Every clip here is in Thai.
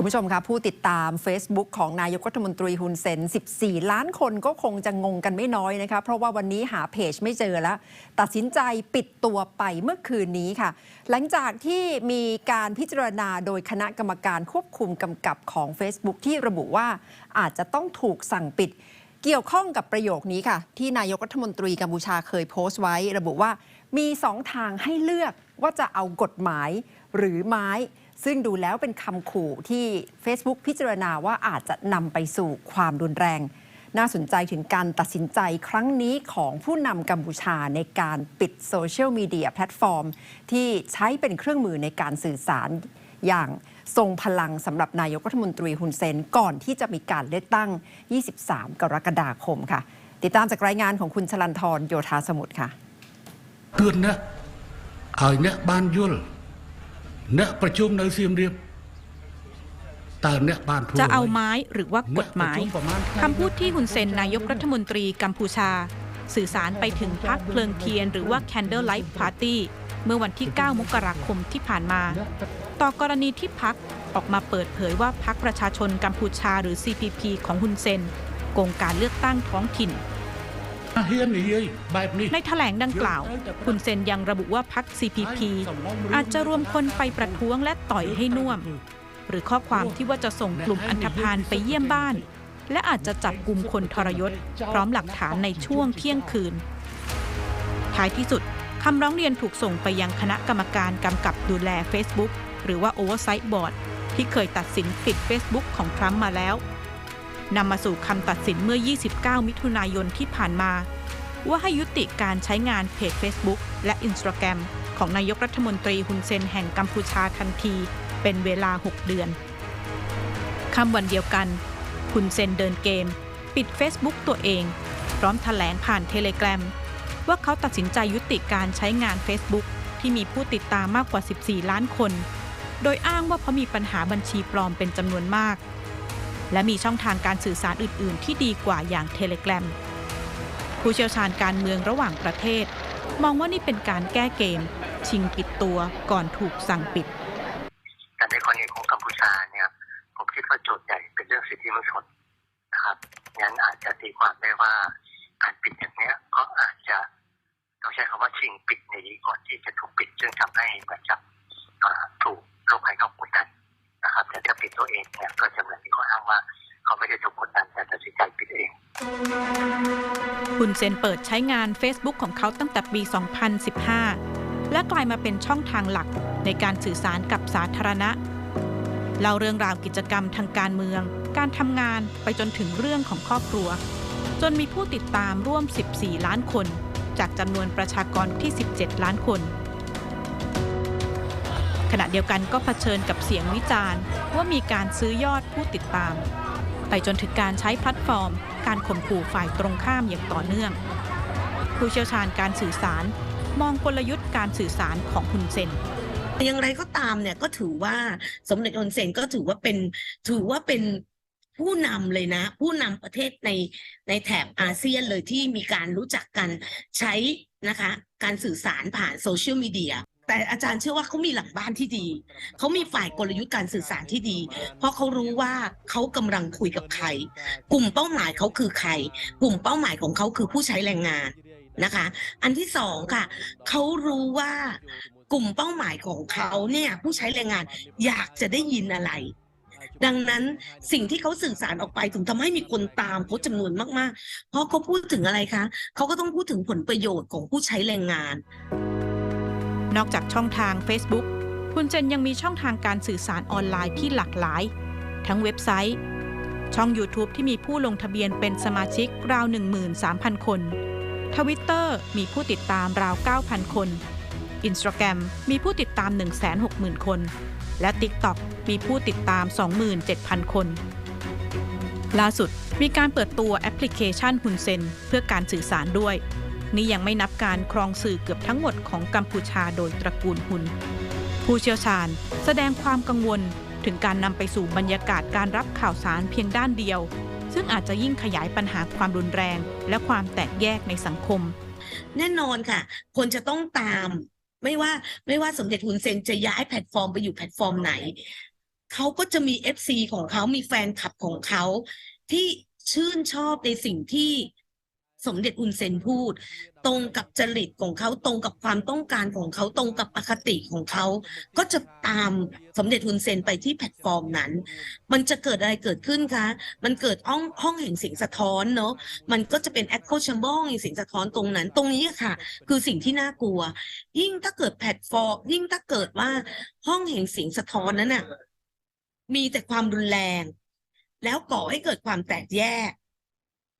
คุณผู้ชมคะผู้ติดตาม Facebook ของนายกรัฐมนตรีฮุนเซน 14 ล้านคนก็คงจะงงกันไม่น้อยนะคะเพราะว่าวันนี้หาเพจไม่เจอแล้ว ตัดสินใจปิดตัวไปเมื่อคืนนี้ค่ะ หลังจากที่มีการพิจารณาโดยคณะกรรมการควบคุมกำกับของ Facebook ที่ระบุว่าอาจจะต้องถูกสั่งปิด เกี่ยวข้องกับประโยคนี้ค่ะ ที่นายกรัฐมนตรีกัมพูชาเคยโพสต์ไว้ ระบุว่ามีสองทางให้เลือกว่าจะเอากฎหมายหรือไม้ ซึ่งดูแล้วเป็นคำขู่ที่ Facebook พิจารณาว่าอาจจะนำไปสู่ความรุนแรง น่าสนใจถึงการตัดสินใจครั้งนี้ของผู้นำกัมพูชาในการปิดโซเชียลมีเดียแพลตฟอร์ม ที่ใช้เป็นเครื่องมือในการสื่อสารอย่างทรงพลังสำหรับนายกรัฐมนตรีฮุนเซนก่อนที่จะมีการเลือกตั้ง 23 กรกฎาคมค่ะ ติดตามจากรายงานของคุณชลันทรโยธาสมุทรค่ะ เตือนนะขายเนี่ยบ้านยุ่ล เนี่ยประชุมในเซียมเรียบต่เนี่ยบ้านจะเอาไม้หรือว่ากฎหมายคำพูดที่หุนเซนนายกรัฐมนตรีกัมพูชา สื่อสารไปถึงพักเพลิงเทียน หรือว่า Candlelight Party เมื่อวันที่ 9 มกราคมที่ผ่านมา ต่อกรณีที่พักออกมาเปิดเผยว่าพักประชาชนกัมพูชาหรือ CPP ของฮุนเซนโกงการเลือกตั้งท้องถิ่น ในแถลงดังกล่าวฮุนเซนยังระบุว่าพัก CPP อาจจะรวมคนไปประท้วงและต่อยให้น่วม หรือข้อความที่ว่าจะส่งกลุ่มอันธพาลไปเยี่ยมบ้าน และอาจจะจับกลุ่มคนทรยศ พร้อมหลักฐานในช่วงเที่ยงคืน ท้ายที่สุดคำร้องเรียนถูกส่งไปยังคณะกรรมการกำกับดูแล Facebook หรือว่า Oversight Board ที่เคยตัดสินปิด Facebook ของทรัมป์มาแล้ว นำมาสู่คำตัดสินเมื่อ 29 มิถุนายนที่ผ่านมา ว่าให้ยุติการใช้งานเพจ Facebook และ Instagram ของนายกรัฐมนตรีฮุนเซนแห่งกัมพูชาทันที เป็นเวลา 6 เดือนค่ำวันเดียวกันฮุนเซนเดินเกม ปิด Facebook ตัวเอง พร้อมถแถลงผ่านเทเล gram ว่าเขาตัดสินใจยุติการใช้งาน Facebook ที่มีผู้ติดตามมากกว่า 14 ล้านคน โดยอ้างว่าเพราะมีปัญหาบัญชีปลอมเป็นจำนวนมาก และมีช่องทางการสื่อสารอื่น ๆ ที่ดีกว่าอย่างเทเล gram ผู้เชี่ยวชาญการเมืองระหว่างประเทศ มองว่านี่เป็นการแก้เกม ชิงปิดตัวก่อนถูกสั่งปิด แต่ในกรณีของกัมพูชาเนี่ยผมคิดว่าโจทย์ใหญ่เป็นเรื่องสิทธิมนุษยชนนะครับงั้นอาจจะตีความได้ว่าการปิดอย่างเนี้ยก็อาจจะต้องใช้คำว่าชิงปิดหนีก่อนที่จะถูกปิดซึ่งทำให้เหมือนกับถูกโลกภายนอกกดดันนะครับแต่ถ้า ปิดตัวเองเนี่ยก็จะเหมือนที่เขาอ้างว่า เขาไม่ได้ถูกกดดันแต่ตัดสินใจปิดเองฮุนเซนเปิดใช้งาน Facebook ของเขาตั้งแต่ปี 2015 และกลายมาเป็นช่องทางหลักในการสื่อสารกับสาธารณะเล่าเรื่องราวกิจกรรมทางการเมือง การทำงานไปจนถึงเรื่องของครอบครัว จนมีผู้ติดตามร่วม 14 ล้านคน จากจำนวนประชากรที่ 17 ล้านคน ขณะเดียวกันก็เผชิญกับเสียงวิจารณ์ว่ามีการซื้อยอดผู้ติดตาม ไปจนถึงการใช้แพลตฟอร์ม การข่มขู่ฝ่ายตรงข้ามอย่างต่อเนื่อง ผู้เชี่ยวชาญการสื่อสาร มองกลยุทธ์การสื่อสารของฮุนเซนอย่างไรก็ตามเนี่ยก็ถือว่าสมเด็จฮุนเซนก็ถือว่าเป็นถือว่าเป็นผู้นำเลยนะ ผู้นำประเทศในในแถบอาเซียนเลยที่มีการรู้จักกันใช้นะคะ การสื่อสารผ่านโซเชียลมีเดีย แต่อาจารย์เชื่อว่าเขามีหลังบ้านที่ดี เขามีฝ่ายกลยุทธ์การสื่อสารที่ดี เพราะเขารู้ว่าเขากำลังคุยกับใคร กลุ่มเป้าหมายเขาคือใคร กลุ่มเป้าหมายของเขาคือผู้ใช้แรงงานนะคะ อันที่สองค่ะ เขารู้ว่ากลุ่มเป้าหมายของเขาเนี่ยผู้ใช้แรงงานอยากจะได้ยินอะไร ดังนั้นสิ่งที่เขาสื่อสารออกไปถึงทำให้มีคนตามเขาจำนวนมาก ๆ เพราะเขาพูดถึงอะไรคะเขาก็ต้องพูดถึงผลประโยชน์ของผู้ใช้แรงงาน นอกจากช่องทาง Facebook ฮุนเซนยังมีช่องทางการสื่อสารออนไลน์ที่หลากหลาย ทั้งเว็บไซต์ ช่อง YouTube ที่มีผู้ลงทะเบียนเป็นสมาชิกราว 13,000 คนทวิตเตอร์มีผู้ติดตามราว 9,000 คน Instagram มีผู้ติดตาม 160,000 คน และ TikTok มีผู้ติดตาม 27,000 คน ล่าสุดมีการเปิดตัวแอปพลิเคชันฮุนเซนเพื่อการสื่อสารด้วย นี่ยังไม่นับการครองสื่อเกือบทั้งหมดของกัมพูชาโดยตระกูลฮุน ผู้เชี่ยวชาญแสดงความกังวลถึงการนำไปสู่บรรยากาศการรับข่าวสารเพียงด้านเดียว ซึ่งอาจจะยิ่งขยายปัญหาความรุนแรง และความแตกแยกในสังคม แน่นอนค่ะ คนจะต้องตาม ไม่ว่าไม่ว่าสมเด็จฮุนเซนจะย้ายแพลตฟอร์มไปอยู่แพลตฟอร์มไหน เขาก็จะมี FC ของเขามีแฟนคลับของเขาที่ชื่นชอบในสิ่งที่ สมเด็จอุนเซนพูด ตรงกับจริตของเขาตรงกับความต้องการของเขาตรงกับอคติของเขา ก็จะตามสมเด็จอุนเซนไปที่แพลตฟอร์มนั้น มันจะเกิดอะไรเกิดขึ้นคะ มันเกิดห้องห้องแห่งสียงสะท้อนเนาะมันก็จะเป็น echo chamber ห้องแห่งสียงสะท้อนตรงนั้น ตรงนี้ค่ะ คือสิ่งที่น่ากลัว ยิ่งถ้าเกิดแพลตฟอร์ม ยิ่งถ้าเกิดว่าห้องแห่งสียงสะท้อนนั้นน่ะมีแต่ความรุนแรง แล้วก่อให้เกิดความแตกแยก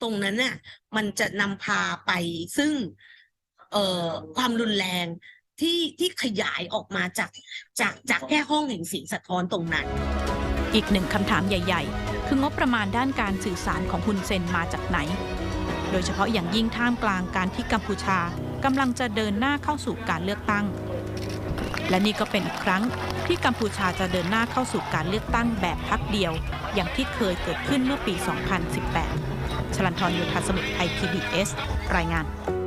ตรงนั้นน่ะมันจะนำพาไปซึ่งเอ่อความรุนแรงที่ที่ขยายออกมาจากจากจากแค่ห้องแห่งเสียงสะท้อนตรงนั้น อีกหนึ่งคำถามใหญ่ ๆ คืองบประมาณด้านการสื่อสารของฮุนเซนมาจากไหน โดยเฉพาะอย่างยิ่งท่ามกลางการที่กัมพูชากำลังจะเดินหน้าเข้าสู่การเลือกตั้ง และนี่ก็เป็นอีกครั้งที่กัมพูชาจะเดินหน้าเข้าสู่การเลือกตั้งแบบพักเดียว อย่างที่เคยเกิดขึ้นเมื่อปี 2018 ชลันทรโยธาสมุทรไทย PBS รายงาน